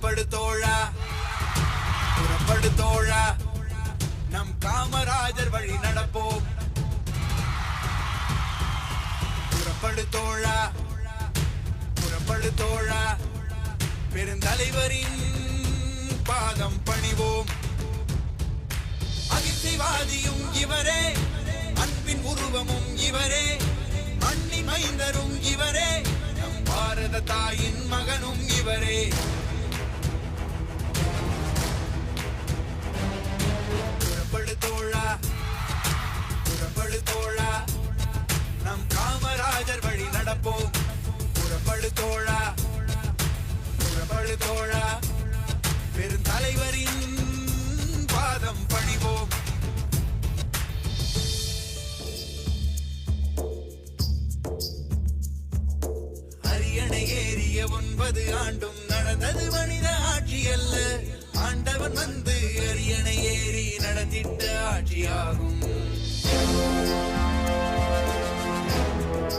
புறப்படு தோழா புறப்படு தோழா நம் காமராஜர் வழி நடப்போம். புறப்படு தோழா புறப்படு தோழா பெருந்தலைவரின் பாதம் பணிவோம். அகிம்சைவாதியும் இவரே. அன்பின் உருவமும் இவரே. ஒன்பது ஆண்டும் நடந்தது மனித ஆட்சி அல்ல. ஆண்டவன் வந்து அரியணை ஏறி நடத்திட்ட ஆட்சியாகும்.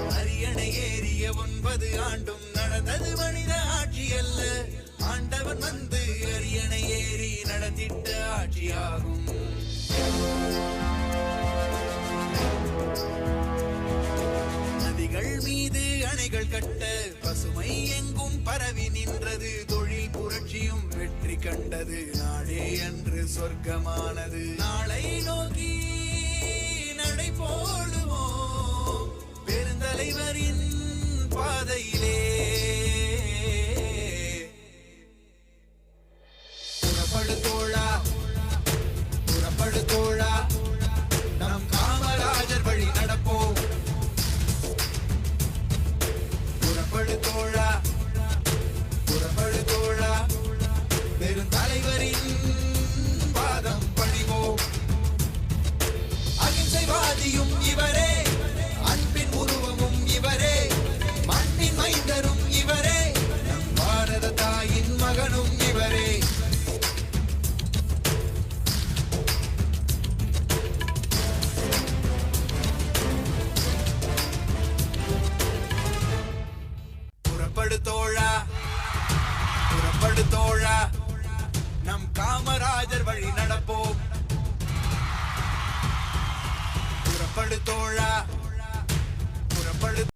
அரியணை ஏறிய ஒன்பது ஆண்டும் நடந்தது மனித ஆட்சி அல்ல. ஆண்டவன் வந்து அரியணை ஏறி நடத்திட்ட ஆட்சியாகும். மீது அணைகள் கட்ட பசுமை எங்கும் பரவி நின்றது. தொழில் புரட்சியும் வெற்றி கண்டது. நாடே அன்று சொர்க்கமானது. நாளை நோக்கி நடை போடுவோம். பெருந்தலைவரின் பாதையிலே. புறப்படு புறப்படு தோழா புறப்படு தோழா நம் காமராஜர் வழி நடப்போம். புறப்படு தோழா புறப்படு